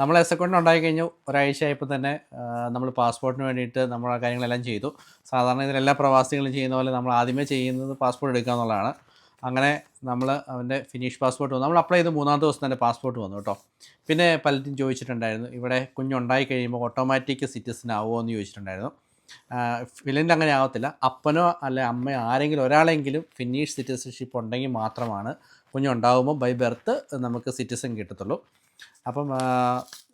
നമ്മൾ S account ഉണ്ടായി കഴിഞ്ഞു. ഒരാഴ്ച ആയപ്പോൾ തന്നെ നമ്മൾ പാസ്പോർട്ടിന് വേണ്ടിയിട്ട് നമ്മൾ ആ കാര്യങ്ങളെല്ലാം ചെയ്തു. സാധാരണ ഇതിൽ എല്ലാ പ്രവാസികളും ചെയ്യുന്ന പോലെ നമ്മൾ ആദ്യമേ ചെയ്യുന്നത് പാസ്പോർട്ട് എടുക്കുക എന്നുള്ളതാണ്. അങ്ങനെ നമ്മൾ അവന്റെ ഫിനിഷ് പാസ്പോർട്ട് വന്നു. നമ്മൾ അപ്ലൈ ചെയ്ത് മൂന്നാം ദിവസം തന്നെ പാസ്പോർട്ട് വന്നു കേട്ടോ. പിന്നെ പലരും ചോദിച്ചിട്ടുണ്ടായിരുന്നു ഇവിടെ കുഞ്ഞുണ്ടായി കഴിയുമ്പോൾ ഓട്ടോമാറ്റിക് സിറ്റിസൺ ആവുമോ? എന്ന് ചോദിച്ചിട്ടുണ്ടായിരുന്നു. ഫിലിന്റെ അങ്ങനെ ആവത്തില്ല. അപ്പനോ അല്ലെ അമ്മയോ ആരെങ്കിലും ഒരാളെങ്കിലും ഫിനിഷ് സിറ്റിസൺഷിപ്പ് ഉണ്ടെങ്കിൽ മാത്രമാണ് കുഞ്ഞുണ്ടാകുമ്പോൾ ബൈ ബർത്ത് നമുക്ക് സിറ്റിസൺ കിട്ടത്തുള്ളൂ. അപ്പം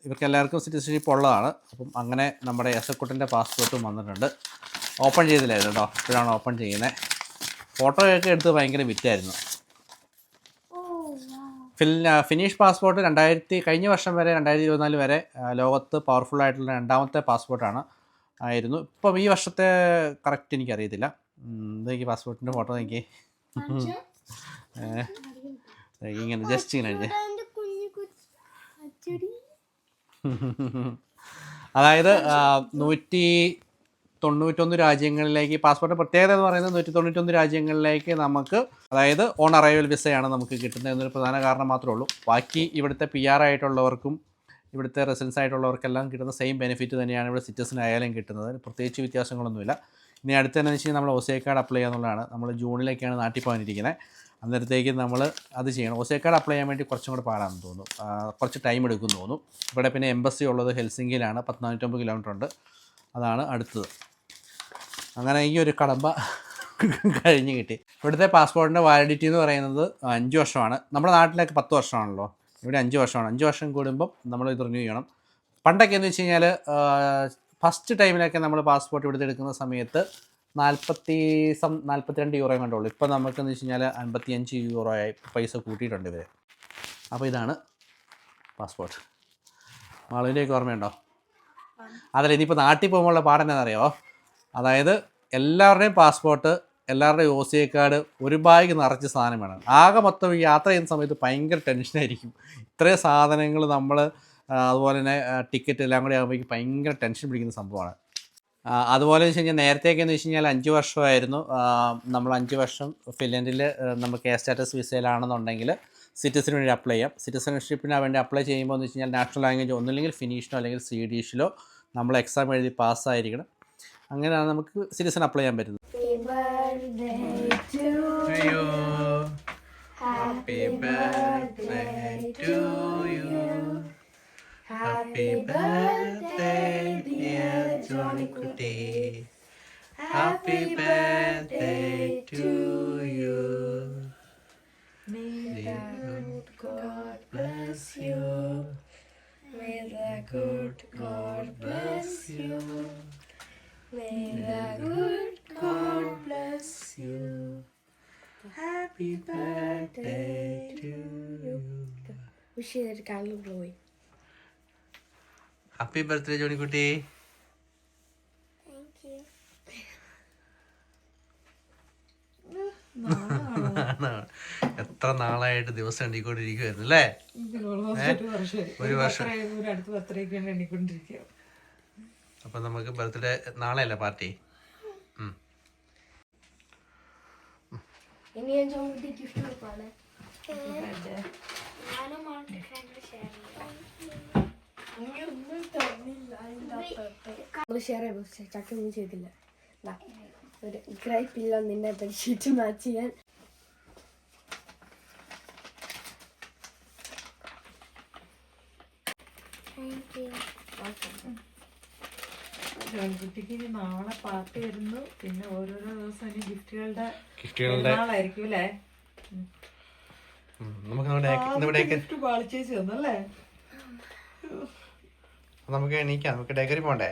ഇവർക്ക് എല്ലാവർക്കും സിറ്റിസൺഷിപ്പ് ഉള്ളതാണ്. അപ്പം അങ്ങനെ നമ്മുടെ എസക്കുട്ടിന്റെ പാസ്പോർട്ടും വന്നിട്ടുണ്ട്. ഓപ്പൺ ചെയ്തില്ലായിരുന്നു കേട്ടോ. ഇപ്പോഴാണ് ഓപ്പൺ ചെയ്യുന്നത്. ഫോട്ടോയൊക്കെ എടുത്ത് ഭയങ്കര വിറ്റായിരുന്നു. ഫിൽ ഫിനിഷ് പാസ്പോർട്ട് രണ്ടായിരത്തി കഴിഞ്ഞ വർഷം വരെ രണ്ടായിരത്തി ഇരുപത്തിനാല് വരെ ലോകത്ത് പവർഫുൾ ആയിട്ടുള്ള രണ്ടാമത്തെ പാസ്പോർട്ടാണ് ആയിരുന്നു. ഇപ്പം ഈ വർഷത്തെ കറക്റ്റ് എനിക്കറിയത്തില്ല. എനിക്ക് പാസ്പോർട്ടിന്റെ ഫോട്ടോ എനിക്ക് ഇങ്ങനെ ജസ്റ്റ് ഇങ്ങനെ എഴുതി എന്റെ കുഞ്ഞു കൊച്ചു അച്ചടി അതായത് നൂറ്റി തൊണ്ണൂറ്റൊന്ന് രാജ്യങ്ങളിലേക്ക് പാസ്പോർട്ട് പ്രത്യേകത എന്ന് പറയുന്നത് നൂറ്റി തൊണ്ണൂറ്റൊന്ന് രാജ്യങ്ങളിലേക്ക് നമുക്ക് അതായത് ഓൺ അറൈവൽ വിസയാണ് നമുക്ക് കിട്ടുന്നത് എന്നൊരു പ്രധാന കാരണം മാത്രമേ ഉള്ളൂ. ബാക്കി ഇവിടുത്തെ പി ആർ ആയിട്ടുള്ളവർക്കും ഇവിടുത്തെ റെസിഡൻസ് ആയിട്ടുള്ളവർക്കെല്ലാം കിട്ടുന്ന സെയിം ബെനിഫിറ്റ് തന്നെയാണ് ഇവിടെ സിറ്റിസൺ ആയാലും കിട്ടുന്നത്. പ്രത്യേകിച്ച് വ്യത്യാസങ്ങളൊന്നുമില്ല. ഇനി അടുത്തതെന്ന് വെച്ച് കഴിഞ്ഞാൽ നമ്മൾ ഒസേ കാർഡ് അപ്ലൈ ചെയ്യാന്നുള്ളതാണ്. നമ്മൾ ജൂണിലേക്കാണ് നാട്ടിൽ പോകാനിരിക്കുന്നത്. അന്നേരത്തേക്ക് നമ്മൾ അത് ചെയ്യണം. ഒസേ കാർഡ് അപ്ലൈ ചെയ്യാൻ വേണ്ടി കുറച്ചും കൂടെ പാടാണെന്ന് തോന്നുന്നു. കുറച്ച് ടൈം എടുക്കും തോന്നുന്നു. ഇവിടെ പിന്നെ എംബസി ഉള്ളത് ഹെൽസിങ്കിയിലാണ് പത്തനാനൂറ്റമ്പത് കിലോമീറ്റർ ഉണ്ട്. അതാണ് അടുത്തത്. അങ്ങനെ ഈ ഒരു കടമ്പ കഴിഞ്ഞ് കിട്ടി. ഇവിടുത്തെ പാസ്പോർട്ടിന്റെ വാലിഡിറ്റി എന്ന് പറയുന്നത് അഞ്ച് വർഷമാണ്. നമ്മുടെ നാട്ടിലൊക്കെ പത്ത് വർഷമാണല്ലോ. ഇവിടെ അഞ്ച് വർഷമാണ്. അഞ്ച് വർഷം കൂടുമ്പം നമ്മൾ ഇത് റിന്യൂ ചെയ്യണം. പണ്ടൊക്കെ എന്ന് വെച്ച് കഴിഞ്ഞാൽ ഫസ്റ്റ് ടൈമിലൊക്കെ നമ്മൾ പാസ്പോർട്ട് ഇവിടുത്തെ എടുക്കുന്ന സമയത്ത് നാൽപ്പത്തി സം നാൽപ്പത്തിരണ്ട് യൂറോ കണ്ടുള്ളൂ. ഇപ്പം നമുക്കെന്ന് വെച്ച് കഴിഞ്ഞാൽ അൻപത്തി അഞ്ച് യൂറോ ആയി പൈസ കൂട്ടിയിട്ടുണ്ട് ഇവരെ. അപ്പോൾ ഇതാണ് പാസ്പോർട്ട്. മാളുവിന്റെയൊക്കെ ഓർമ്മയുണ്ടോ? അതല്ല ഇനിയിപ്പോൾ നാട്ടിൽ പോകുമ്പോഴുള്ള പാടെന്നറിയോ അതായത് എല്ലാവരുടെയും പാസ്പോർട്ട് എല്ലാവരുടെയും ഒ സി ഐ കാർഡ് ഒരു ബാഗ് നിറച്ച് സാധനം വേണം. ആകെ മൊത്തം യാത്ര ചെയ്യുന്ന സമയത്ത് ഭയങ്കര ടെൻഷനായിരിക്കും. ഇത്രയും സാധനങ്ങൾ നമ്മൾ അതുപോലെ തന്നെ ടിക്കറ്റ് എല്ലാം കൂടി ആകുമ്പോഴേക്കും ഭയങ്കര ടെൻഷൻ പിടിക്കുന്ന സംഭവമാണ്. അതുപോലെ വെച്ച് കഴിഞ്ഞാൽ നേരത്തെയൊക്കെ എന്ന് വെച്ച് കഴിഞ്ഞാൽ അഞ്ച് വർഷമായിരുന്നു. നമ്മൾ അഞ്ച് വർഷം ഫിൻലൻഡിൽ നമുക്ക് എ സ്റ്റാറ്റസ് വിസയിലാണെന്നുണ്ടെങ്കിൽ സിറ്റിസന് വേണ്ടി അപ്ലൈ ചെയ്യാം. സിറ്റിസൺഷിപ്പിന് വേണ്ടി അപ്ലൈ ചെയ്യുമ്പോൾ എന്ന് വെച്ച് കഴിഞ്ഞാൽ നാഷണൽ ലാംഗ്വേജ് ഒന്നുമില്ലെങ്കിൽ ഫിനീഷിനോ അല്ലെങ്കിൽ സ്വീഡിഷിലോ നമ്മൾ എക്സാം എഴുതി പാസ്സായിരിക്കണം. അങ്ങനെയാണ് നമുക്ക് സിറ്റിസൺ അപ്ലൈ ചെയ്യാൻ പറ്റുന്നത്. Happy birthday to you. Happy birthday, dear Johnny Cutie. Happy birthday to you. May the good God bless you. May the good God bless you. May the good God bless you. Happy birthday to you. Wish a കണ്ണു പോയി happy birthday Johnykutty എത്ര നാളായിട്ട് ദിവസം എണ്ണിക്കൊണ്ടിരിക്കുവായിരുന്നു അല്ലേ? ഒരു വർഷം. അപ്പൊ നമുക്ക് ബർത്ത്ഡേ നാളെയല്ലേ പാർട്ടി? ഇനി ഞാൻ കൊടുക്കാണ് ഞാനും ഷെയർ ചെയ്യാം. ഷെയർ ചെയ്തു ചക്ക ഒന്നും ചെയ്തില്ല. ഒരു ഗ്രൈപ്പില്ല നിന്നെ ബെഡ്ഷീറ്റ് മാച്ച് ചെയ്യാൻ. കുട്ടിക്ക് ഇനി നാളെ പാർട്ടി വരുന്നു. പിന്നെ ഓരോരോ ദിവസം ഇനി ഗിഫ്റ്റുകളുടെ ഗിഫ്റ്റുകളുടെ നാളായിരിക്കും അല്ലേ? നമുക്ക് ഗിഫ്റ്റ് പാളിച്ചേച്ച് തന്നു നമുക്ക് എണീക്കാം. നമുക്ക് ഡെക്കറി പോണ്ടേ?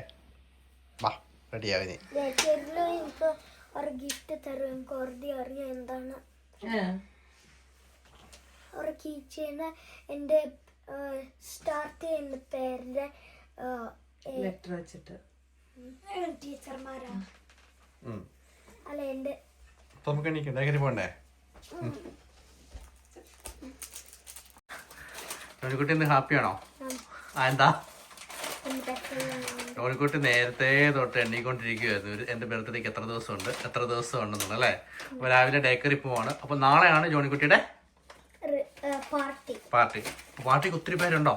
വാ റെഡിയാവും നീ എനിക്ക് ഒരു ഗിഫ്റ്റ് തരും. എനിക്ക് വെറുതെ അറിയാം എന്താണ്. ഒരു എന്റെ സ്റ്റാർട്ട് ചെയ്യുന്ന പേരിന്റെ ലെറ്റർ വെച്ചിട്ട്. ടീച്ചർമാരാ. അല്ല എന്റെ. നമുക്ക് എണീക്കാം. ഡെക്കറി പോണ്ടേ? പെൺകുട്ടി ഇന്ന് ഹാപ്പിയാണോ ആ എന്താ? ജോണിക്കുട്ടി നേരത്തെ തൊട്ട് എണ്ണിക്കൊണ്ടിരിക്കുവായിരുന്നു ഒരു എന്റെ ബർത്ത്ഡേക്ക് എത്ര ദിവസമുണ്ട്? എത്ര ദിവസം ഉണ്ടെന്നുള്ള അല്ലേ? അപ്പോൾ രാവിലെ ഡേക്കറി പോവാണ്. അപ്പോൾ നാളെയാണ് ജോണിക്കുട്ടിയുടെ പാർട്ടി. പാർട്ടി. പാർട്ടിക്ക് ഒത്തിരി പേരുണ്ടോ?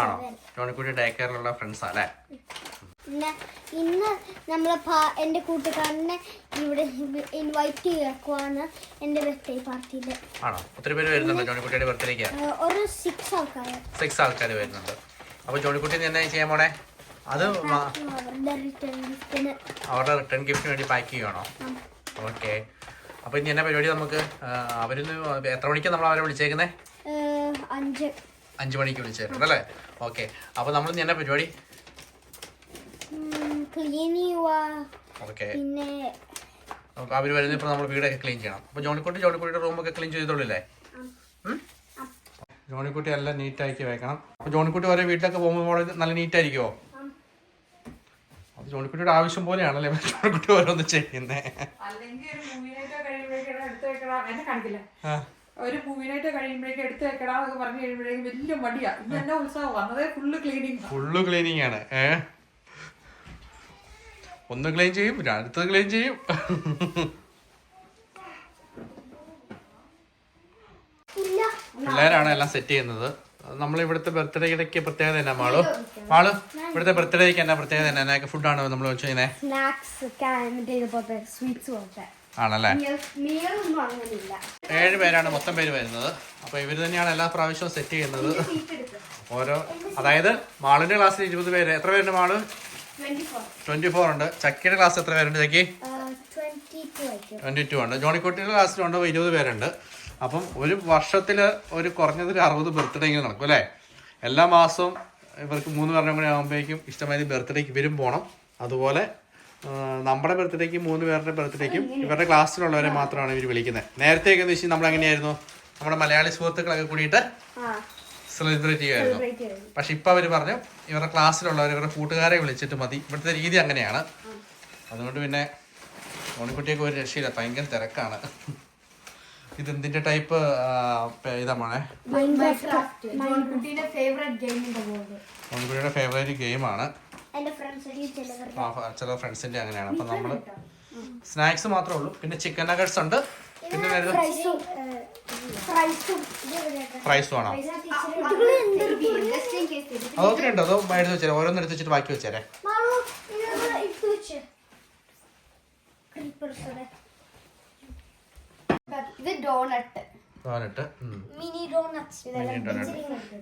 ആണോ? ജോണിക്കുട്ടി ഡേക്കറിലുള്ള ഫ്രണ്ട്സാ അല്ലേ? പിന്നെ ഇന്ന് നമ്മൾ എന്റെ കൂട്ടുകാരനെ ഇവിടെ ഇൻവൈറ്റ് ചെയ്യാക്കുവാണ് എന്റെ ബർത്ത്ഡേ പാർട്ടിയിൽ ആണോ? ഒത്തിരി പേര് വരുന്നുണ്ടോ ജോണിക്കുട്ടിയുടെ ബർത്ത്ഡേക്ക് ഒരു സിക്സ് ആൾക്കാർ സിക്സ് ആൾക്കാർ വരുന്നുണ്ട്. അപ്പോൾ ജോണിക്കുട്ടി എന്നാ ചെയ്യാൻ പോണേ അത് അവരുടെ റിട്ടേൺ ഗിഫ്റ്റിന് അവരുടെ റിട്ടേൺ ഗിഫ്റ്റിന് വേണ്ടി പാക്ക് ചെയ്യണോ ഓക്കെ അപ്പോൾ ഇനി എന്നാ പരിപാടി നമുക്ക്? അവരിന്ന് എത്ര മണിക്കാണ് നമ്മൾ അവരെ വിളിച്ചേക്കുന്നത് അഞ്ച്. അഞ്ച് മണിക്ക് വിളിച്ചേക്കുന്നത് അല്ലേ? ഓക്കെ അപ്പോൾ നമ്മൾ ഇനി എന്നാ പരിപാടി? ചെയ്യുക ഓക്കെ. പിന്നെ അവർ വരുന്ന ഇപ്പോൾ നമ്മൾ വീടൊക്കെ ക്ലീൻ ചെയ്യണം. അപ്പോൾ ജോണിക്കുട്ടി ജോണിക്കുട്ടിയുടെ റൂമൊക്കെ ക്ലീൻ ചെയ്തോളില്ലേ? ജോണിക്കുട്ടി എല്ലാം നീറ്റാക്കി വെക്കണം. അപ്പോൾ ജോണിക്കുട്ടി ഓരോ വീട്ടിലൊക്കെ പോകുമ്പോൾ നല്ല നീറ്റായിരിക്കുമോ അത് ജോണിക്കുട്ടിയുടെ ആവശ്യം പോലെയാണല്ലേ ജോണിക്കുട്ടി ഓരോന്ന് ചെയ്യുന്നേ. അല്ലെങ്കിൽ ഒരു മൂവിനായിട്ട് കഴിയുമ്പോഴേക്കും എടുത്ത് വെക്കടാ എന്നൊക്കെ പറഞ്ഞു കഴിയുമ്പോഴേക്കും വലിയ മടിയാ. ഇന്ന് എന്നെ ഉത്സവം? വന്നതേ ഫുള്ള് ക്ലീനിങ് ഫുള്ള് ക്ലീനിങ് ആണ്. ഏ? ഒന്ന് ക്ലെയിം ചെയ്യും പിന്നെ അടുത്തത് ക്ലീൻ ചെയ്യും. പിള്ളേരാണ് എല്ലാം സെറ്റ് ചെയ്യുന്നത്. നമ്മൾ ഇവിടുത്തെ ബർത്ത്ഡേക്ക് പ്രത്യേകത എന്നാ മാളു? മാളു ഇവിടുത്തെ ബർത്ത്ഡേക്ക് എന്നാ പ്രത്യേകത എന്നാ? എന്നൊക്കെ ഫുഡാണ് നമ്മൾ ചെയ്യുന്നത് ആണല്ലേ? ഏഴ് പേരാണ് മൊത്തം പേര് വരുന്നത്. അപ്പൊ ഇവർ തന്നെയാണ് എല്ലാ പ്രാവശ്യവും സെറ്റ് ചെയ്യുന്നത്. ഓരോ അതായത് മാളിന്റെ ക്ലാസ്സിൽ ഇരുപത് പേര്. എത്ര പേരുണ്ട് മാൾ? ട്വന്റി ഫോർ ഉണ്ട്. ചക്കിയുടെ ക്ലാസ് എത്ര പേരുണ്ട് ചക്കി? ട്വന്റി ടു ഉണ്ട്. ജോണിക്കുട്ടിയുടെ ക്ലാസ്സിലുണ്ട് ഇരുപത് പേരുണ്ട്. അപ്പം ഒരു വർഷത്തിൽ ഒരു കുറഞ്ഞത് ഒരു അറുപത് ബർത്ത്ഡേ ഇങ്ങനെ നടക്കും അല്ലേ? എല്ലാ മാസവും ഇവർക്ക് മൂന്ന് പേരുടെ കൂടെ ആകുമ്പോഴേക്കും ഇഷ്ടമായി ബർത്ത്ഡേക്ക് ഇവരും പോകണം അതുപോലെ നമ്മുടെ ബർത്ത്ഡേക്കും മൂന്ന് പേരുടെ ബർത്ത്ഡേക്കും ഇവരുടെ ക്ലാസ്സിലുള്ളവരെ മാത്രമാണ് ഇവർ വിളിക്കുന്നത്. നേരത്തെയൊക്കെ എന്ന് വെച്ചാൽ നമ്മൾ എങ്ങനെയായിരുന്നു നമ്മുടെ മലയാളി സുഹൃത്തുക്കളൊക്കെ കൂടിയിട്ട്? സെലിബ്രേറ്റ് ചെയ്യുമായിരുന്നു പക്ഷെ ഇപ്പം അവർ പറഞ്ഞു ഇവരുടെ ക്ലാസ്സിലുള്ളവർ ഇവരുടെ കൂട്ടുകാരെ വിളിച്ചിട്ട് മതി. ഇവിടുത്തെ രീതി അങ്ങനെയാണ്. അതുകൊണ്ട് പിന്നെ ഓണിക്കുട്ടിയൊക്കെ ഒരു രക്ഷയില്ല. ഭയങ്കര തിരക്കാണ്. ഇത് എന്തിന്റെ ടൈപ്പ് ഇതാണേ ഫേവറേറ്റ് ഓണിക്കുട്ടിയുടെ ഫേവറേറ്റ് ഗെയിമാണ് ചില ഫ്രണ്ട്സിന്റെ അങ്ങനെയാണ്. അപ്പൊ നമ്മൾ സ്നാക്സ് മാത്രമേ ഉള്ളൂ. പിന്നെ ചിക്കൻ നഗറ്റ്സ് ഉണ്ട്. പിന്നെ അതൊത്തിരി ഉണ്ടോ. അതോ എടുത്ത് വെച്ചേരെ. ഓരോന്ന് എടുത്ത് വെച്ചിട്ട് ബാക്കി വെച്ചേരെ. ഇത് ഡോണട്ട് മിനി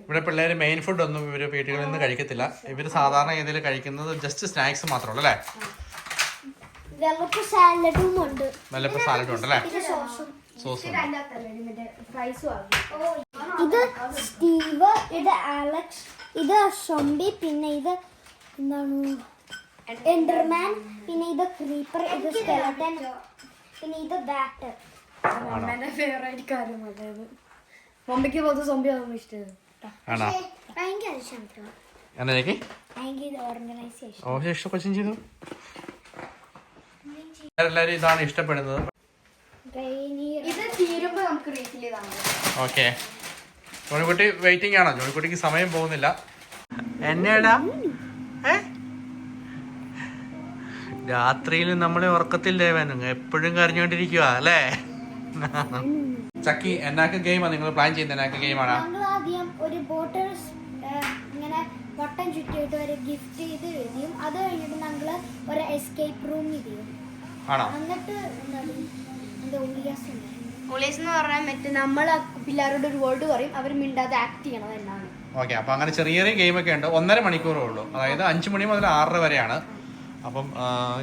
ഇവിടെ പിള്ളേർ മെയിൻ ഫുഡ് ഒന്നും ഇവർ വീട്ടുകളിൽ നിന്ന് കഴിക്കത്തില്ല. ഇവർ സാധാരണ രീതിയിൽ കഴിക്കുന്നത് ജസ്റ്റ് സ്നാക്സ് മാത്രമേ അല്ലേ? സാലഡും ഉണ്ട്. നല്ല സാലഡും ഉണ്ട് അല്ലേ സോസും ഇത് സ്റ്റീവ് ഇത് ആലക്സ് ഇത് ഷൊമ്പി പിന്നെ ഇത് എന്താണ്? എൻഡർമാൻ പിന്നെ ഇത് ക്രീപ്പർ ഇത് സ്കെലട്ടൻ പിന്നെ ഇത് ബാറ്റർ എന്റെ ഫേവറേറ്റ് കാര്യം അതായത്. മമ്മിക്ക് പോലത്തെ സോംബി അതൊന്നും ഇഷ്ടമാണ്. ഭയങ്കര എന്നേക്ക് ഓർഗനൈസേഷൻ ചെയ്തു. എല്ലാവരും ഇതാണ് ഇഷ്ടപ്പെടുന്നത്. ഇത് തീരുമ്പോ നമുക്ക് റീഫിൽ ചെയ്താൽ മതി. ഓക്കെ ജോണിക്കുട്ടി വെയിറ്റിംഗ് ആണോ? ജോണിക്കുട്ടിക്ക് സമയം പോകുന്നില്ല. എന്നേടാ? രാത്രിയിൽ നമ്മളെ ഉറക്കത്തിൽ ദേവൻ എപ്പോഴും കരഞ്ഞോണ്ടിരിക്കുക അല്ലേ? ചക്കി എന്നാക്ക് ഗെയിമാണ് നിങ്ങൾ പ്ലാൻ ചെയ്യുന്ന എന്നാക്ക് ഗെയിമാണോ ആദ്യം ഒരു ബോട്ടിൽ ഇങ്ങനെ വട്ടം ചുറ്റിയിട്ട് ഒരു ഗിഫ്റ്റ് ചെയ്ത് എഴുതിയും അത് കഴിഞ്ഞിട്ട് ഞങ്ങൾ ഒരു എസ്കേപ്പ് റൂം ചെയ്യും എന്നിട്ട് എന്ന് പറഞ്ഞാൽ മറ്റേ നമ്മൾ പിള്ളേരോട് ഒരു വേർഡ് പറയും അവർ മിണ്ടാതെ ആക്ട് ചെയ്യണം എന്നാണ്. ഓക്കെ അപ്പോൾ അങ്ങനെ ചെറിയ ചെറിയ ഗെയിമൊക്കെ ഉണ്ട്. ഒന്നര മണിക്കൂറേ ഉള്ളൂ. അതായത് അഞ്ച് മണി മുതൽ ആറര വരെയാണ്. അപ്പം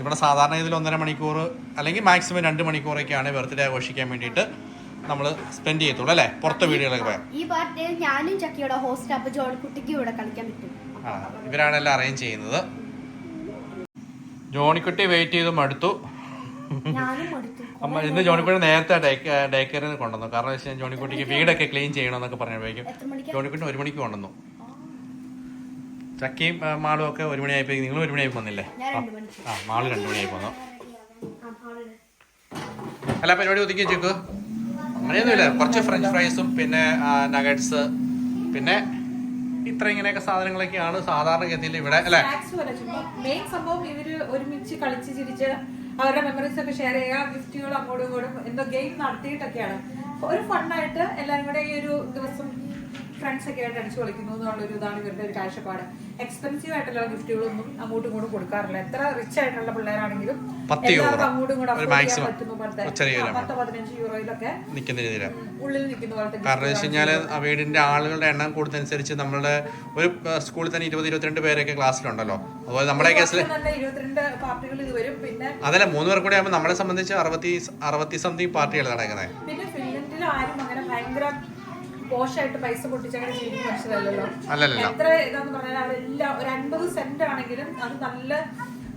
ഇവിടെ സാധാരണ ഇതിൽ ഒന്നര മണിക്കൂർ അല്ലെങ്കിൽ മാക്സിമം രണ്ട് മണിക്കൂറൊക്കെയാണ് ബർത്ത്ഡേ ആഘോഷിക്കാൻ വേണ്ടിയിട്ട് നമ്മൾ സ്പെൻഡ് ചെയ്യത്തുള്ളൂ അല്ലേ? പുറത്തെ വീടുകളൊക്കെ പോയാൽ. ഈ പാർട്ടി ഞാനും ചക്കിയുടെ ഹോസ്റ്റ് ഇവിടെ കളിക്കാൻ പറ്റും. ഇവരാണ് എല്ലാം അറേഞ്ച് ചെയ്യുന്നത്. ജോണിക്കുട്ടി വെയിറ്റ് ചെയ്ത് മടുത്തു. അമ്മ ഇന്ന് ജോണിക്കുട്ടി നേരത്തെ ഡേ കെയറിന് കൊണ്ടുവന്നു. കാരണം വെച്ച് കഴിഞ്ഞാൽ ജോണിക്കുട്ടിക്ക് വീടൊക്കെ ക്ലീൻ ചെയ്യണമെന്നൊക്കെ പറഞ്ഞപ്പോഴേക്കും ജോണിക്കുട്ടി ഒരു മണിക്ക് കൊണ്ടുവന്നു. ചക്കയും മാളും ഒക്കെ ഒരു മണിയായപ്പോൾ നിങ്ങൾ ഒരു മണിയായി പോന്നില്ലേ ആ മാൾ രണ്ടു മണിയായി പോന്നു അല്ല പരിപാടി ഒതുക്കി വെച്ചേക്ക്. അങ്ങനെയൊന്നുമില്ല. കുറച്ച് ഫ്രഞ്ച് ഫ്രൈസും പിന്നെ നഗറ്റ്സ് പിന്നെ ഇത്ര ഇങ്ങനെയൊക്കെ സാധനങ്ങളൊക്കെയാണ് സാധാരണഗതിയിൽ ഇവിടെ അല്ലേ? മെയിൻ സംഭവം ഇവർ ഒരുമിച്ച് കളിച്ച് ചിരിച്ച് അവരുടെ മെമ്മറീസ് ഒക്കെ ഷെയർ ചെയ്യുക ഗിഫ്റ്റുകൾ അങ്ങോട്ടും ഇങ്ങോട്ടും. എന്തോ ഗെയിം നടത്തിയിട്ടൊക്കെയാണ്. ഒരു ഫണ്ണായിട്ട് എല്ലാവരും കൂടെ ഈ ഒരു ദിവസം ഫ്രണ്ട്സ് ഒക്കെ ആയിട്ട് അടിച്ചു കളിക്കുന്നു എന്നുള്ളൊരു ഇതാണ് ഇവരുടെ ഒരു കാഴ്ചപ്പാട്. എക്സ്പെൻസീവ് ആയിട്ടുള്ള ഗിഫ്റ്റുകളൊന്നും അങ്ങോട്ടും ഇങ്ങോട്ടും കൊടുക്കാറില്ല. എത്ര റിച്ച് ആയിട്ടുള്ള പിള്ളേരാണെങ്കിലും. എല്ലാവർക്കും അങ്ങോട്ടും ഇങ്ങോട്ടും. പറ്റുന്ന പോലത്തെ പത്ത് പതിനഞ്ച് യൂറോയിലൊക്കെ ഉള്ളിൽ നിൽക്കുന്ന പോലത്തെ കാരണം വെച്ച് കഴിഞ്ഞാൽ വീടിന്റെ ആളുകളുടെ എണ്ണം കൂടുന്നതനുസരിച്ച് നമ്മുടെ ഒരു സ്കൂളിൽ തന്നെ ഇരുപത് ഇരുപത്തിരണ്ട് പേരൊക്കെ ക്ലാസ്സിലുണ്ടല്ലോ. അതുപോലെ നമ്മുടെ കേസിൽ അതല്ല മൂന്ന് പേർ കൂടി ആകുമ്പോൾ നമ്മളെ സംബന്ധിച്ച് അറുപത്തി അറുപത്തി സംതിങ് പാർട്ടികൾ നടക്കുന്നത്. പിന്നെ ഫിൻലൻഡിൽ ആരും അങ്ങനെ ഭയങ്കര പോഷായിട്ട് പൈസ പൊട്ടിച്ചങ്ങനെ ജീവിക്കുന്ന മനുഷ്യരല്ലല്ലോ. എത്ര ഇതാന്ന് പറഞ്ഞാൽ അവരെല്ലാം ഒരു അൻപത് സെന്റ് ആണെങ്കിലും അത് നല്ല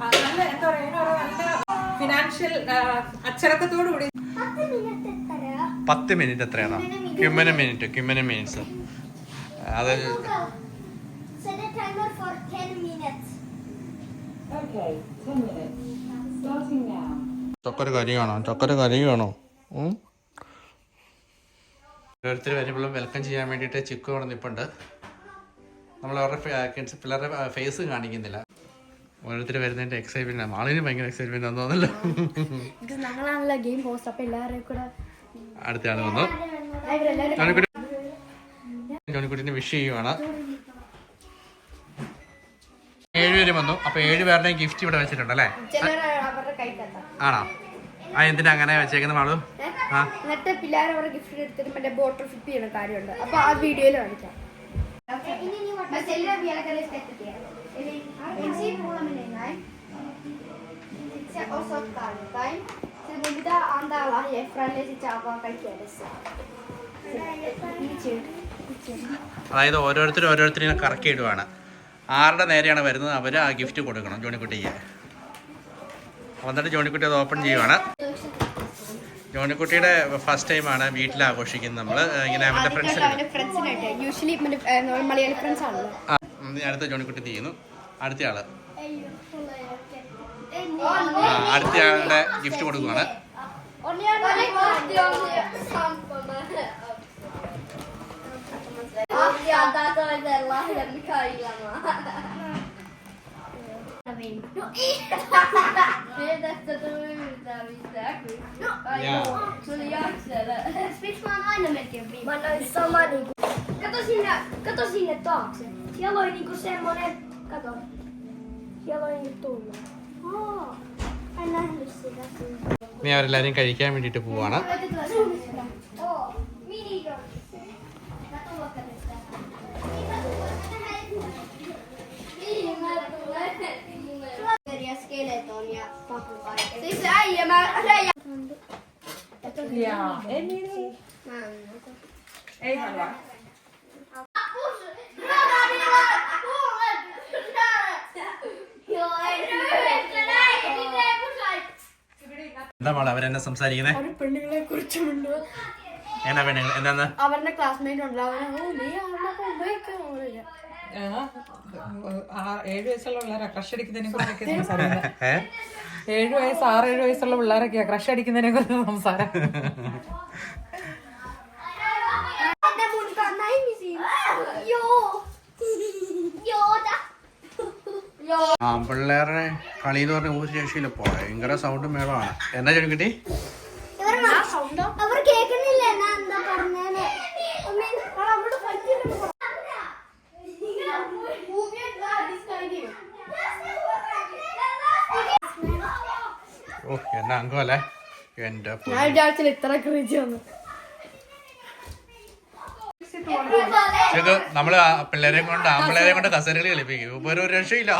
നല്ല എന്താ പറയാ നല്ല ഫിനാൻഷ്യൽ അച്ചടക്കത്തോടു കൂടി. പത്ത് മിനിറ്റ് എത്ര പത്ത് മിനിറ്റ് എത്രയാണോ? ക്യുമന മിനിറ്റ് ക്യുമന മിനിറ്റ്സ് അത് for 10 minutes. ചൊക്കര കരിയാണോ ചൊക്കര കരിയാണോ ഓരോരുത്തർ വരുമ്പോഴും വെൽക്കം ചെയ്യാൻ വേണ്ടിയിട്ട് ചിക്കു അവിടെ നിൽപ്പുണ്ട് നമ്മൾ അവരുടെ പിള്ളേരുടെ ഫേസ് കാണിക്കുന്നില്ല. ഓരോരുത്തർ വരുന്നതിന്റെ എക്സൈറ്റ്മെന്റ് ആളിന് ഭയങ്കര എക്സൈറ്റ്മെന്റ് ആണെന്ന് തോന്നല്ലോ ഞങ്ങളാണല്ലോ ഗെയിം പോസ്റ്റ് അപ്പൊ എല്ലാവരെയും കൂടെ അടുത്ത ആൾ വന്നു. ജോണിക്കുട്ടി ജോണിക്കുട്ടിനെ വിഷ് ചെയ്യുവാണ്. ഏഴുപേര് വന്നു. അപ്പൊ ഏഴുപേരുടെയും ഗിഫ്റ്റ് ഇവിടെ വെച്ചിട്ടുണ്ട് അല്ലേ? ആണോ? ആ എന്തിനാ അങ്ങനെ വെച്ചേക്കുന്ന മാളു? എന്നിട്ട് പിള്ളേർ അവരുടെ ഗിഫ്റ്റ് എടുത്തിട്ട് മറ്റേ ബോട്ടിൽ ഫിപ്പ് ചെയ്യുന്ന കാര്യമുണ്ട്. അപ്പൊ ആ വീഡിയോയിൽ കാണിക്കാം. അതായത് ഓരോരുത്തർ ഓരോരുത്തരും കറക്കി ഇടുവാണ്. ആരുടെ നേരെയാണ് വരുന്നത്? അവർ ആ ഗിഫ്റ്റ് കൊടുക്കണം ജോണിക്കുട്ടിക്ക്. വന്നിട്ട് ജോണിക്കുട്ടി അത് ഓപ്പൺ ചെയ്യുവാണ് ജോണിക്കുട്ടിയുടെ ഫസ്റ്റ് ടൈമാണ് വീട്ടിൽ ആഘോഷിക്കുന്നത് നമ്മൾ ഇങ്ങനെ ഫ്രണ്ട്സിന് അവന്റെ ഫ്രണ്ട്സിനായിട്ട് യൂഷ്വലി മലയാളി ഫ്രണ്ട്സ് ആണല്ലോ ആ ഉം, അടുത്ത ജോണിക്കുട്ടി ചെയ്യുന്നു അടുത്ത ആൾ ആ, അടുത്ത ആളുടെ ഗിഫ്റ്റ് കൊടുക്കുവാണ് Ja, No ei! Ei tästä tule yhtään mitään. No, ai Jaa. joo. Se oli jaksele. Miksi mä oon aina melkein viime? Mä annoin sama niinku. Kato sinne, kato sinne taakse. Siellä oli niinku semmonen, kato. Siellä oli niinku tullut. Oh, en nähnyt sitä siinä. ഇനി അവരെല്ലാവരും കഴിക്കാൻ വേണ്ടിയിട്ട് പോവാണ് എന്താ മോളെ അവരെന്നെ സംസാരിക്കുന്നത് അവർ പെണ്ണുങ്ങളെ കുറിച്ചുണ്ട് എന്നാ പെണ്ണുങ്ങൾ എന്താന്ന്? അവരുടെ ക്ലാസ്മേറ്റ് ഉണ്ടല്ലോ അവനെ ഏഴ് വയസ്സുള്ള പിള്ളേരാ. ക്രഷ് അടിക്കുന്നതിനെ കുറിച്ചൊക്കെ സംസാരിക്കുന്നത് ഏഴ് വയസ്സ് ആറ് ഏഴ് വയസ്സുള്ള പിള്ളേരൊക്കെയാ ക്രഷ് അടിക്കുന്നതിനെ കുറിച്ച് സംസാരം. ആ പിള്ളേരുടെ കളി എന്ന് പറഞ്ഞ ഒരു രക്ഷയില്ല ഭയങ്കര സൗണ്ട് മേളമാണ് എന്നാ ജോണിക്കുട്ടി അവർ കേൾക്കുന്നില്ല എന്നാ എന്താ പറഞ്ഞേനെ അവരോട് ഓ എന്നാ. ഞാൻ വിചാരിച്ചില്ല ഇത്ര ക്രീച്ച് വന്നു ഇത് നമ്മൾ ആ പിള്ളേരെ കൊണ്ട് ആമ്പിള്ളേരെ കൊണ്ട് കസേരകളി കളിപ്പിക്കും. ഇപ്പൊ ഒരു രക്ഷയില്ല.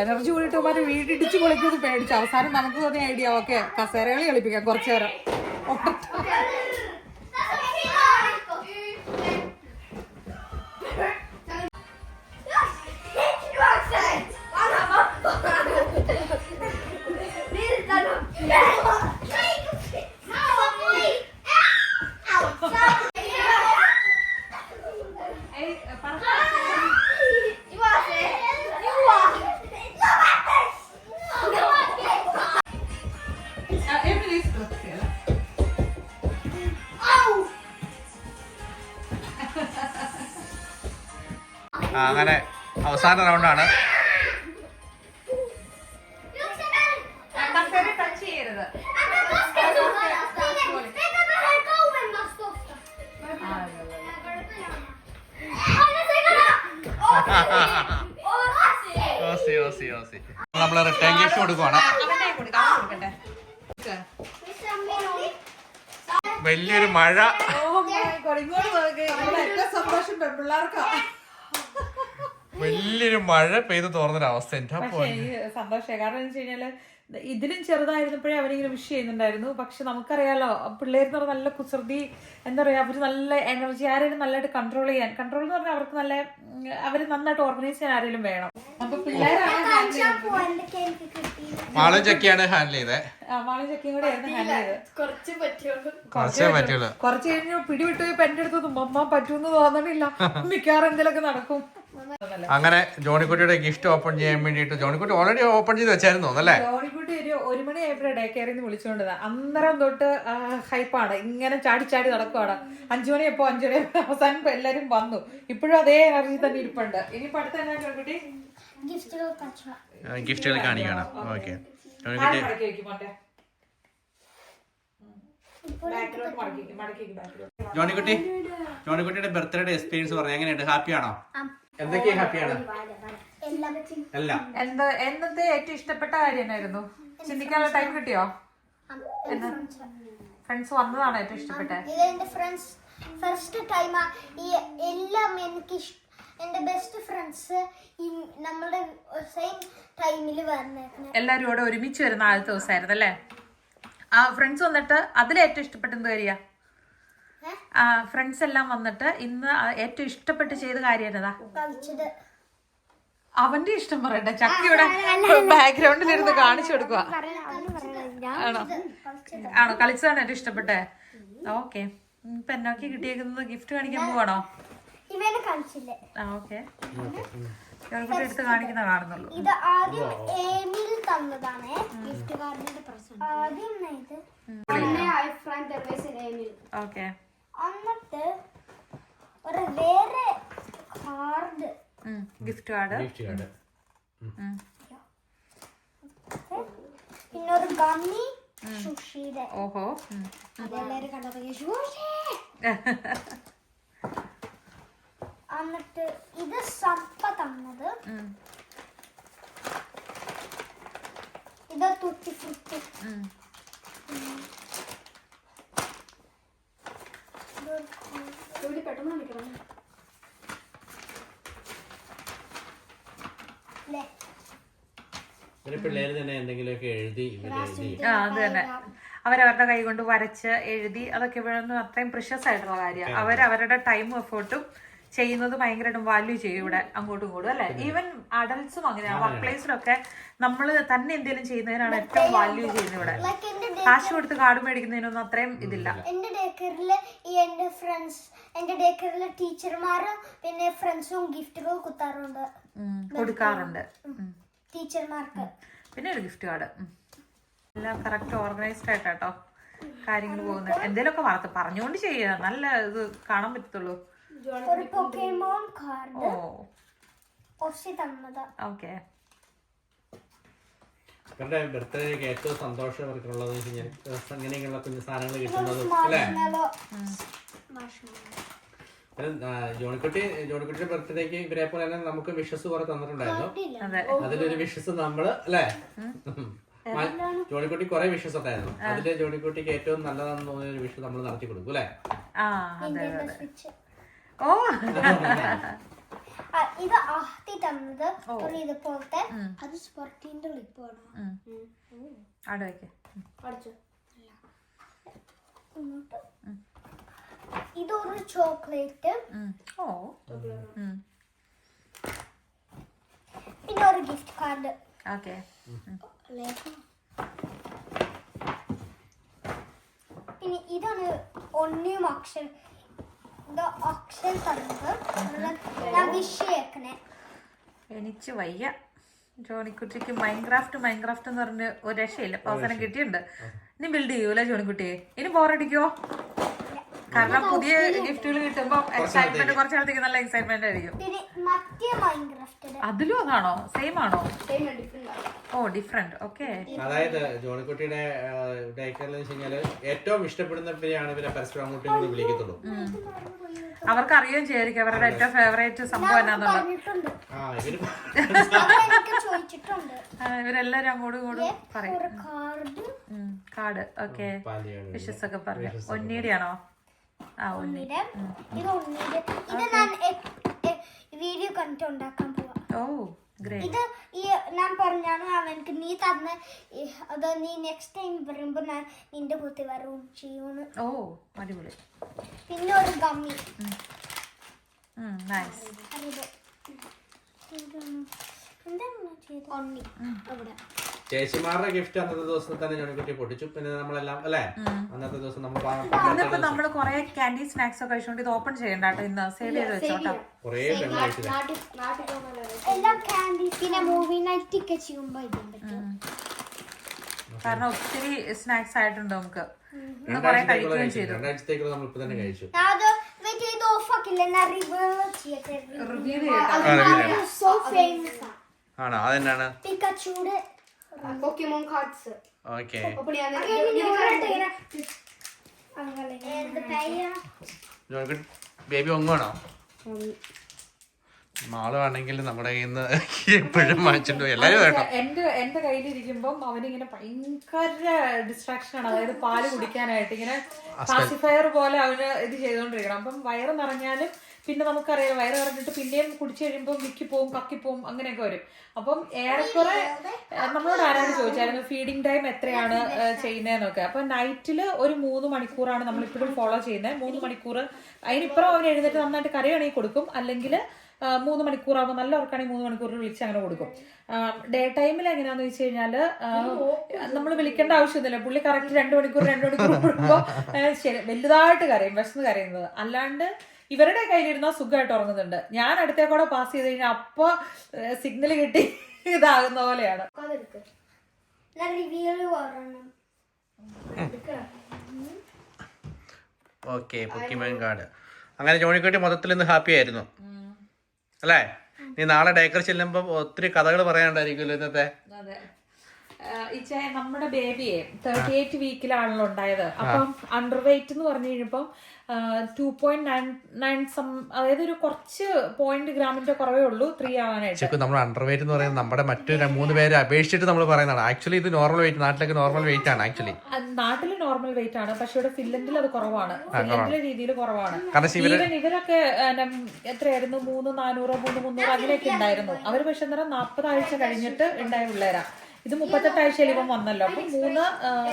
എനർജി കൂടിയിട്ട് മാറി വീടിടിച്ച് പൊളിക്കുന്നത് പേടിച്ചു. അവസാനം നമുക്ക് തോന്നിയ ഐഡിയ ഓക്കെ കസേരകളി കളിപ്പിക്കാം കുറച്ചു നേരം. അങ്ങനെ അവസാന റൗണ്ടാണ്. നമ്മൾ റിട്ടേൺ ഗിഫ്റ്റ് കൊടുക്കുവാണ്. വലിയൊരു മഴ. സന്തോഷം പെൺപിള്ളേർക്കാ വലിയൊരു മഴ പെയ്ത് തോന്നുന്ന അവസ്ഥ. എന്റെ സന്തോഷമായി കാരണം എന്ന് വെച്ച് കഴിഞ്ഞാൽ ഇതിലും ചെറുതായിരുന്നപ്പോഴേ അവരിങ്ങനെ വിഷ് ചെയ്യുന്നുണ്ടായിരുന്നു. പക്ഷെ നമുക്കറിയാലോ പിള്ളേർ പറഞ്ഞാൽ നല്ല കുസൃതി എന്താ പറയാ അവർ നല്ല എനർജി ആരെയും നല്ലതായിട്ട് കൺട്രോൾ ചെയ്യാൻ. കൺട്രോൾ എന്ന് പറഞ്ഞാൽ അവർക്ക് നല്ല അവർ നന്നായിട്ട് ഓർഗനൈസ് ചെയ്യാൻ ആരെങ്കിലും വേണം. അപ്പൊ പിള്ളേരാണ് ചക്കിയാണ് ഹാൻഡിൽ ചെയ്തത് മാളും ചക്കിയും കൂടെ ആയിരുന്നു ഹാൻഡിൽ ചെയ്തത്. കുറച്ച് കഴിഞ്ഞു പിടിവിട്ട് പോയി പെന്റെ അടുത്ത് മമ്മ പറ്റൂന്ന് തോന്നണില്ല. മിക്കവാറും എന്തെങ്കിലുമൊക്കെ നടക്കും. അങ്ങനെ ജോണിക്കുട്ടിയുടെ ഗിഫ്റ്റ് ഓപ്പൺ ചെയ്യാൻ വേണ്ടിയിട്ട് ജോണിക്കുട്ടി ഓൾറെഡി ഓപ്പൺ ചെയ്ത് വെച്ചായിരുന്നു അല്ലേ ജോണിക്കുട്ടി ഒരു ഒരു മണി ആയപ്പോഴേ ഡേ കെയറിൽ നിന്ന് വിളിച്ചുകൊണ്ടത്. അന്നേരം തൊട്ട് ഹൈപ്പാണ് ഇങ്ങനെ ചാടി ചാടി നടക്കുവാണ്. അഞ്ചു മണി എപ്പോ അഞ്ചു മണി അവസാനം എല്ലാരും വന്നു. ഇപ്പോഴും അതേ എനർജി തന്നെ ഇരിപ്പുണ്ട്. ഇനി അടുത്ത എന്നാ ജോണിക്കുട്ടി? ഗിഫ്റ്റുകൾ കാണിക്കണം. ഓക്കെ. ജോണിക്കുട്ടി. ജോണിക്കുട്ടിയുടെ ബർത്ത്ഡേ എക്സ്പീരിയൻസ് പറഞ്ഞു? എങ്ങനെയുണ്ട്? ഹാപ്പിയാണോ എന്തൊക്കെയാ ഹാപ്പിയാണ്? എല്ലാം എന്താ എന്നത്തെ ഏറ്റവും ഇഷ്ടപ്പെട്ട കാര്യം എന്നായിരുന്നു? ചിന്തിക്കാനുള്ള ടൈം കിട്ടിയോ? ഫ്രണ്ട്സ് വന്നതാണ് ഏറ്റവും ഇഷ്ടപ്പെട്ടെ. ഫ്രണ്ട്സ് ഫസ്റ്റ് ടൈം ഈ എല്ലാം എനിക്ക് എന്റെ ബെസ്റ്റ് ഫ്രണ്ട്സ് നമ്മുടെ സെയിം ടൈമിൽ വന്നേക്കണേ എല്ലാരും കൂടെ ഒരുമിച്ച് വരുന്ന ആദ്യത്തെ ദിവസമായിരുന്നു അല്ലേ ആ ഫ്രണ്ട്സ് വന്നിട്ട് അതിൽ ഏറ്റവും ഇഷ്ടപ്പെട്ട എന്ത് കാര്യ? ഏ? ആ ഫ്രണ്ട്സ് എല്ലാം വന്നിട്ട് ഇന്ന് ഏറ്റവും ഇഷ്ടപ്പെട്ട് ചെയ്ത കാര്യം എന്നതാ? അവന്റെ ഇഷ്ടം പറയട്ടെ. ചക്കിയുടെ ഇവിടെ ബാക്ക്ഗ്രൗണ്ടിൽ ഇരുന്ന് കാണിച്ചു കൊടുക്കുക ആണോ? ആണോ? കളിച്ചതാണ് ഏറ്റവും ഇഷ്ടപ്പെട്ടേ? ഓക്കെ. ഇപ്പൊ എന്നൊക്കെ കിട്ടിയേക്കുന്നത് ഗിഫ്റ്റ് കാണിക്കാൻ പോവാണോ? ഇവനെ കളിച്ചില്ലേ? ആ ഓക്കെ. കുട്ടി എടുത്ത് കാണിക്കുന്ന കാണുന്നുള്ളൂ. ഇത് ആദ്യം ഏമിൽ തന്നതാണ്. ഗിഫ്റ്റ് കാർഡിന്റെ പ്രസന്റ് ആദ്യം ഇത് ഓക്കെ. എന്നിട്ട് ഒരു വേറെ card gift card gift card പിന്നെ ഒരു ഗമ്മി സുഷിയുടെ ഓഹോ. അതെല്ലാരും കണ്ടപ്പോ സുഷി എന്നിട്ട് ഇത് സപ്പ തന്നത്. ഇത് തുട്ടി ഫ്രുട്ടി ഉം. പെട്ടെന്ന് പിന്നെ പിള്ളേര് തന്നെ എന്തെങ്കിലുമൊക്കെ എഴുതി എഴുതി. ആ അത് തന്നെ. അവരവരുടെ കൈ കൊണ്ട് വരച്ച് എഴുതി അതൊക്കെ വേണം അത്രയും പ്രിഷ്യസ് ആയിട്ടുള്ള കാര്യം അവരവരുടെ ടൈമും എഫേർട്ടും ചെയ്യുന്നത് ഭയങ്കരമായിട്ടും വാല്യൂ ചെയ്യും ഇവിടെ അങ്ങോട്ടും ഇങ്ങോട്ടും അല്ലെ? ഈവൻ അഡൽസും അങ്ങനെ വർക്ക് പ്ലേസിലൊക്കെ നമ്മൾ തന്നെ എന്തെങ്കിലും ചെയ്യുന്നതിനാണ് ഏറ്റവും വാല്യൂ ചെയ്യുന്നത് ഇവിടെ. കാശ് കൊടുത്ത് കാർഡ് മേടിക്കുന്നതിനൊന്നും അത്രയും ഇതില്ല. എന്റെ ഡേക്കറിൽ ഈ എന്റെ ഫ്രണ്ട്സ് എന്റെ ഡേക്കറിലെ ടീച്ചർമാരും പിന്നെ ഫ്രണ്ട്സും ഗിഫ്റ്റുകൾ കുത്താറുണ്ട്. കൊടുക്കാറുണ്ട്. ടീച്ചർമാർക്ക് പിന്നെ ഒരു ഗിഫ്റ്റ് കാർഡ് എല്ലാം കറക്റ്റ് ഓർഗനൈസ്ഡ് ആയിട്ടാട്ടോ കാര്യങ്ങൾ പോകുന്നത്. എന്തെങ്കിലുമൊക്കെ വാർത്ത പറഞ്ഞുകൊണ്ട് ചെയ്യുക നല്ല ഇത് കാണാൻ പറ്റത്തുള്ളൂ. ഒരു പൊക്കേമോൺ കാർഡ് ഒസി തന്നത്. ഓക്കെ. ഇവരുടെ ബർത്ത്ഡേക്ക് ഏറ്റവും സന്തോഷം അവർക്കുള്ളത് കഴിഞ്ഞാൽ ഇങ്ങനെയൊക്കെയുള്ള കുഞ്ഞു സാധനങ്ങൾ കിട്ടുന്നതും അല്ലേ? ജോണിക്കുട്ടി ജോണിക്കുട്ടിയുടെ ബർത്ത്ഡേക്ക് ഇവരെ പോലെ തന്നെ നമുക്ക് വിഷസ് കുറെ തന്നിട്ടുണ്ടായിരുന്നു. അതെ. അതിലൊരു വിഷസ് നമ്മൾ അല്ലേ? ജോണിക്കുട്ടി കുറെ വിഷസ് ഉണ്ടായിരുന്നു. അതിൽ ജോണിക്കുട്ടിക്ക് ഏറ്റവും നല്ലതാണെന്ന് തോന്നിയ ഒരു വിഷസ് നമ്മൾ നടത്തി കൊടുക്കും അല്ലേ ആ ഓ ഇത് ആഹ്തി തന്നത് ഒരു ഇതുപോലത്തെ അത് സ്പോർട്ടിന്റെ ക്ലിപ്പാണ് ഉം. അവിടെ വെക്ക് ഉം. അടിച്ചു ഇതൊരു ചോക്ലേറ്റ് ഉം. ഓ ഉം. പിന്നെ ഒരു ഗിഫ്റ്റ് കാർഡ് ഓക്കെ പിന്നെ ഇതാണ് ഒന്നിയും അക്ഷര അക്ഷര തന്നത്. ഞാൻ വിഷയേക്കണേ എനിക്ക് വയ്യ. ജോണിക്കുട്ടിക്ക് മൈൻക്രാഫ്റ്റ് മൈൻക്രാഫ്റ്റ് എന്ന് പറഞ്ഞ് ഒരു രക്ഷയില്ല. അവസരം കിട്ടിയിട്ടുണ്ട്. ഇനി ബിൽഡ് ചെയ്യൂല ജോണിക്കുട്ടിയെ? ഇനി ബോറടിക്കോ കാരണം പുതിയ ഗിഫ്റ്റുകൾ കിട്ടുമ്പോ എക്സൈറ്റ്മെന്റ് കുറച്ചാളത്തേക്ക് നല്ല എക്സൈറ്റ്മെന്റ് ആയിരിക്കും. അതിലും അതാണോ? സെയിം ആണോ? Same different oh different okay അതായത് ജോണിക്കുട്ടിയുടെ ഏറ്റവും ഇഷ്ടപ്പെടുന്ന പേരാണ് ഇവരെ പരസ്പരം അങ്ങോട്ടും വിളിക്കത്തുള്ളൂ. അവർക്ക് അറിയുകയും ചെയ്യായിരിക്കും അവരുടെ ഏറ്റവും ഫേവറേറ്റ് സംഭവം എന്നാന്നുള്ളത്. ഇവരെല്ലാരും അങ്ങോട്ടും ഇങ്ങോട്ടും പറയും. കാർഡ് കാർഡ് ഓക്കെ വിഷസ് ഒക്കെ പറഞ്ഞു. ഒന്നീടെ ആണോ ആ ഒന്നി ഉണ്ണിയുടെ ഇത് ഉണ്ണിയുടെ ഇത് ഞാൻ വീഡിയോ കണ്ടിട്ട് ഉണ്ടാക്കാൻ പോവാ. ഓ ഇത് ഈ ഞാൻ പറഞ്ഞാണ് അവനക്ക് നീ തന്ന അത് നീ നെക്സ്റ്റ് ടൈം വരുമ്പോ ഞാൻ നിന്റെ കുത്തി വരവും ചെയ്യൂന്ന്. ഓ അടിപൊളി. പിന്നെ ഒരു ഗമ്മി നൈസ് ചേച്ചിമാരുടെ ഗിഫ്റ്റ് അന്നത്തെ ദിവസം തന്നെ ജോണിക്കുട്ടി പൊട്ടിച്ചു. പിന്നെ നമ്മളെല്ലാം അല്ലേ? അന്നത്തെ ദിവസം നമ്മൾ ഇന്നിപ്പോ നമ്മൾ കൊറേ കാൻഡി സ്നാക്സ് ഒക്കെ കഴിച്ചോണ്ട് ഇത് ഓപ്പൺ ചെയ്യണ്ട ഇന്ന്. സേവ് ചെയ്ത് വെച്ചോട്ടോ. കുറേ കാരണം ഒത്തിരി സ്നാക്സ് ആയിട്ടുണ്ട് നമുക്ക്. ഇന്ന് കൊറേ രണ്ടാഴ്ചത്തേക്കുള്ള കഴിക്കുകയും കഴിച്ചു ചെയ്തു നമ്മൾ ഇപ്പൊ തന്നെ കഴിച്ചു. റിവ്യൂ സോ ഫേമസ് ആണോ? അതെന്നാണ്? പിക്കച്ചൂടെ. Pokemon cards. ഓക്കെ. ബേബി ഒങ്ങാണോ മാളുവാണെങ്കിൽ നമ്മുടെ കയ്യിൽ നിന്ന് എപ്പോഴും വാങ്ങിച്ചിട്ട് പോയി. എല്ലാരും കേട്ടോ എന്റെ എന്റെ കയ്യിലിരിക്കുമ്പോ അവനിങ്ങനെ ഭയങ്കര ഡിസ്ട്രാക്ഷൻ ആണ്. അതായത് പാൽ കുടിക്കാനായിട്ട് ഇങ്ങനെ പാസിഫയർ പോലെ അവന് ഇത് ചെയ്തോണ്ടിരിക്കണം. അപ്പം വയറ് നിറഞ്ഞാലും പിന്നെ നമുക്കറിയാം വയറ് പറഞ്ഞിട്ട് പിന്നെയും കുടിച്ചു കഴിയുമ്പോൾ മിക്കിപ്പോവും കക്കിപ്പോവും അങ്ങനെയൊക്കെ വരും. അപ്പം ഏറെക്കുറെ നമ്മളോട് ആരാണ് ചോദിച്ചായിരുന്നു ഫീഡിങ് ടൈം എത്രയാണ് ചെയ്യുന്നതെന്നൊക്കെ. അപ്പൊ നൈറ്റിൽ ഒരു മൂന്ന് മണിക്കൂറാണ് നമ്മൾ ഇപ്പോഴും ഫോളോ ചെയ്യുന്നത്. മൂന്ന് മണിക്കൂർ അതിനിപ്പുറം അവൻ എഴുന്നേറ്റ് നന്നായിട്ട് കറിയാണെങ്കിൽ കൊടുക്കും. അല്ലെങ്കിൽ മൂന്ന് മണിക്കൂറാകുമ്പോൾ നല്ല ഉറക്കാണെങ്കിൽ മൂന്ന് മണിക്കൂർ വിളിച്ച് അങ്ങനെ കൊടുക്കും. ഡേ ടൈമിൽ എങ്ങനെയാന്ന് വെച്ച് കഴിഞ്ഞാൽ നമ്മൾ വിളിക്കേണ്ട ആവശ്യമൊന്നുമില്ല. പുള്ളി കറക്റ്റ് രണ്ട് മണിക്കൂർ രണ്ട് മണിക്കൂർ കൊടുക്കുമ്പോൾ ശരി വലുതായിട്ട് കരയും വിശന്ന് കരയുന്നത്. അല്ലാണ്ട് ഇവരുടെ കയ്യിലിരുന്നാൽ സുഖമായിട്ട് ഉറങ്ങുന്നുണ്ട്. ഞാൻ അടുത്തേ കൂടെ പാസ് ചെയ്ത് കഴിഞ്ഞാൽ അപ്പൊ സിഗ്നൽ കിട്ടി. ഇതാകുന്ന പോലെയാണ്. ഓക്കെ പൊക്കിമോൻ കാർഡ് അങ്ങനെ ജോണിക്കുട്ടി മൊത്തത്തിൽ ഇന്ന് ഹാപ്പി ആയിരുന്നു. അല്ലേ? നീ നാളെ ഡേക്കർ ചെല്ലുമ്പോൾ ഒത്തിരി കഥകൾ പറയാനുണ്ടായിരിക്കുമല്ലോ ഇന്നത്തെ. അതെ. ഇച്ച നമ്മുടെ ബേബിയെ തേർട്ടി എയ്റ്റ് വീക്കിലാണല്ലോ ഉണ്ടായത്. അപ്പം അണ്ടർ വെയിറ്റ് എന്ന് പറഞ്ഞു കഴിഞ്ഞപ്പം two point nine nine some അതായത് ഒരു കുറച്ച് പോയിന്റ് ഗ്രാമിന്റെ കുറവേ ഉള്ളൂ ത്രീ ആവാനായിട്ട്. നമ്മൾ അണ്ടർ വെയിറ്റ് എന്ന് പറയുന്നത് നമ്മുടെ മറ്റു മൂന്ന് പേരെ അപേക്ഷിച്ചിട്ട് നമ്മൾ പറയുന്നതാണ്. ആക്ച്വലി ഇത് നോർമൽ വെയിറ്റ് നാട്ടിലൊക്കെ നോർമൽ വെയിറ്റ് ആണ് ആക്ച്വലി നാട്ടിൽ നോർമൽ വെയിറ്റ് ആണ് പക്ഷെ ഇവിടെ ഫിൻലൻഡിൽ അത് കുറവാണ്. ഫിൻലൻഡിലെ രീതിയിൽ കുറവാണ്. കാരണം ഈവൻ ഇവരൊക്കെ എത്രയായിരുന്നു? മൂന്ന് നാനൂറോ മൂന്ന് മുന്നൂറോ അങ്ങനെയൊക്കെ ഉണ്ടായിരുന്നു. അവർ പക്ഷെ എന്താ നാൽപ്പത് ആഴ്ച കഴിഞ്ഞിട്ട് ഉണ്ടായ പിള്ളേരാ. ഇത് മുപ്പത്തെട്ട് ഇപ്പം വന്നല്ലോ. അപ്പൊ മൂന്ന്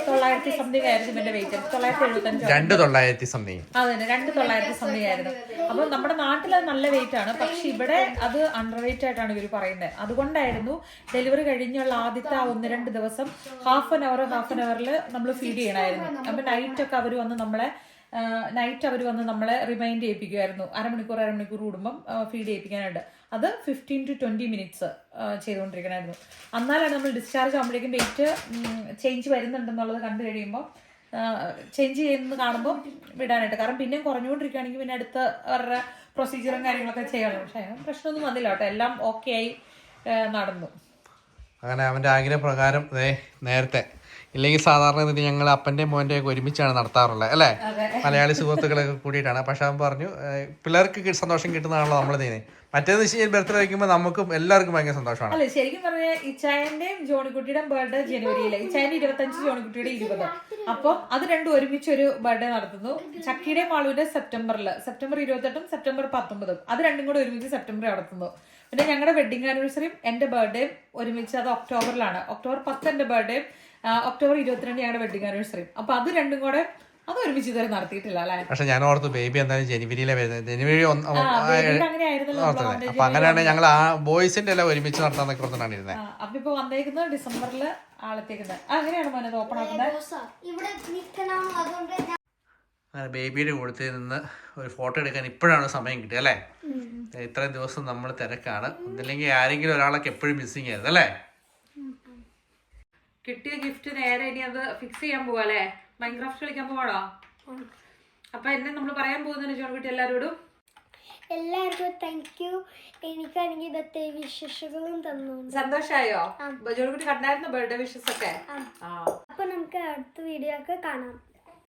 തൊള്ളായിരത്തി സംതിങ് ആയിരുന്നു ഇവന്റെ വെയിറ്റ് തൊള്ളായിരത്തി എഴുപത്തഞ്ച് രണ്ട് തൊള്ളായിരത്തി സംതിങ് അതെ രണ്ട് തൊള്ളായിരത്തി സംതിങ് ആയിരുന്നു. അപ്പൊ നമ്മുടെ നാട്ടിൽ അത് നല്ല വെയിറ്റ് ആണ്. പക്ഷെ ഇവിടെ അത് അണ്ടർ വെയിറ്റ് ആയിട്ടാണ് ഇവർ പറയുന്നത് അതുകൊണ്ടായിരുന്നു ഡെലിവറി കഴിഞ്ഞുള്ള ആദ്യത്തെ ആ ഒന്ന് രണ്ട് ദിവസം half an hour half an അവറിൽ നമ്മൾ ഫീഡ് ചെയ്യണമായിരുന്നു അപ്പൊ നൈറ്റ് ഒക്കെ അവർ വന്ന് നമ്മളെ നൈറ്റ് അവർ വന്ന് നമ്മളെ റിമൈൻഡ് ചെയ്യിപ്പിക്കുമായിരുന്നു അരമണിക്കൂർ അരമണിക്കൂർ കൂടുമ്പം ഫീഡ് ചെയ്യിപ്പിക്കാനായിട്ട്. അത് ഫിഫ്റ്റീൻ ടു ട്വന്റി മിനിറ്റ്സ് ചെയ്തുകൊണ്ടിരിക്കണമായിരുന്നു എന്നാലാണ് നമ്മൾ ഡിസ്ചാർജ് ആകുമ്പോഴേക്കും വെയിറ്റ് ചേഞ്ച് വരുന്നുണ്ടെന്നുള്ളത് കണ്ടു കഴിയുമ്പോൾ ചേഞ്ച് ചെയ്യുന്നത് കാണുമ്പോൾ വിടാനായിട്ട്. കാരണം പിന്നെയും കുറഞ്ഞുകൊണ്ടിരിക്കുകയാണെങ്കിൽ പിന്നെ അടുത്ത അവരുടെ പ്രൊസീജിയറും കാര്യങ്ങളൊക്കെ ചെയ്യണം. പക്ഷേ പ്രശ്നമൊന്നും വന്നില്ല കേട്ടോ. എല്ലാം ഓക്കെ ആയി നടന്നു. അങ്ങനെ അവന്റെ ആഗ്രഹപ്രകാരം നേരത്തെ ഇല്ലെങ്കിൽ സാധാരണ ഇത് ഞങ്ങൾ അപ്പന്റെയും മോന്റെയും ഒക്കെ ഒരുമിച്ചാണ് നടത്താറുള്ളത് അല്ലേ? മലയാളി സുഹൃത്തുക്കളൊക്കെ കൂടിയിട്ടാണ്. പക്ഷെ അവൻ പറഞ്ഞു പിള്ളേർക്ക് സന്തോഷം കിട്ടുന്നതാണല്ലോ നമ്മൾ ചെയ്യുന്നത്. മറ്റേന്ന് വെച്ച് കഴിഞ്ഞാൽ ബർത്ത്ഡേ വയ്ക്കുമ്പോൾ നമുക്കും എല്ലാവർക്കും ഭയങ്കര സന്തോഷമാണ്. അല്ല ശരിക്കും പറഞ്ഞാൽ ഇച്ചായന്റെയും ജോണിക്കുട്ടിയുടെയും ബർത്ത്ഡേ ജനുവരിയിൽ ഇച്ചായന്റെ ഇരുപത്തഞ്ച് ജോണിക്കുട്ടിയുടെ ഇരുപത്. അപ്പോൾ അത് രണ്ടും ഒരുമിച്ച് ഒരു ബർത്ത്ഡേ നടത്തുന്നു. ചക്കിയുടെ മാളുവിന്റെ സെപ്റ്റംബറിൽ സെപ്റ്റംബർ ഇരുപത്തെട്ടും സെപ്റ്റംബർ പത്തൊമ്പതും. അത് രണ്ടും കൂടെ ഒരുമിച്ച് സെപ്റ്റംബറിൽ നടത്തുന്നു. പിന്നെ ഞങ്ങളുടെ വെഡിങ് ആനിവേഴ്സറിയും എന്റെ ബർത്ത്ഡേയും ഒരുമിച്ച് അത് ഒക്ടോബറിലാണ്. ഒക്ടോബർ പത്ത് എന്റെ ബർത്ത്ഡേയും ഒക്ടോബർ ഇരുപത്തിരണ്ട് ഞങ്ങളുടെ വെഡിങ് ആനിവേഴ്സറിയും അപ്പൊ അത് രണ്ടും കൂടെ അത് ഒരുമിച്ച് ഇതുവരെ നടത്തിയിട്ടില്ല അല്ലെ? പക്ഷെ ഞാൻ ഓർത്തു ബേബി എന്തായാലും ജനുവരിയിലെ വരുന്നത്. ജനുവരി ഒന്ന് ആ, baby ആയിരുന്നല്ലോ നമ്മൾ അപ്പൊ അങ്ങനെയാണെങ്കിൽ ഞങ്ങൾ ആ ബോയ്സിന്റെ എല്ലാം ഒരുമിച്ച് നടത്താന്നൊക്കെ ഓർത്താണ് ഇരുന്നത്. അപ്പൊ ഇപ്പൊ വന്നേക്കുന്നത് ഡിസംബറിൽ ആളത്തേക്കുന്നത് അങ്ങനെയാണ് മോനത് ഓപ്പൺ ആക്കുന്നത്. ഇവിടെ നിൽക്കണം അതുകൊണ്ട് ഞാൻ അങ്ങനെ ബേബിയുടെ കൂടത്തിൽ നിന്ന് ഒരു ഫോട്ടോ എടുക്കാൻ ഇപ്പോഴാണ് സമയം കിട്ടിയത് അല്ലേ? ഇത്രയും ദിവസം നമ്മൾ തിരക്കാണ്. ഒന്നില്ലെങ്കിൽ ആരെങ്കിലും ഒരാളൊക്കെ എപ്പോഴും മിസ്സിങ് ആയിരുന്നു അല്ലേ? കിട്ടിയ ഗിഫ്റ്റ് നേരെ ഇനി അത് ഫിക്സ് ചെയ്യാൻ പോവാ അല്ലേ? മൈൻക്രാഫ്റ്റ് കളിക്കാൻ പോവാണോ അപ്പൊ എന്നെ നമ്മൾ പറയാൻ പോകുന്ന ജോൺകുട്ടി എല്ലാരോടും? എല്ലാവർക്കും താങ്ക് യു എനിക്കാണെങ്കിൽ ഇതൊക്കെ വിശേഷങ്ങളും സന്തോഷമായോ സന്തോഷായോ? ജോൺകുട്ടി കണ്ടായിരുന്നു ബർത്ത്ഡേ വിഷസ് ഒക്കെ? അപ്പൊ നമുക്ക് അടുത്ത വീഡിയോ ഒക്കെ കാണാം.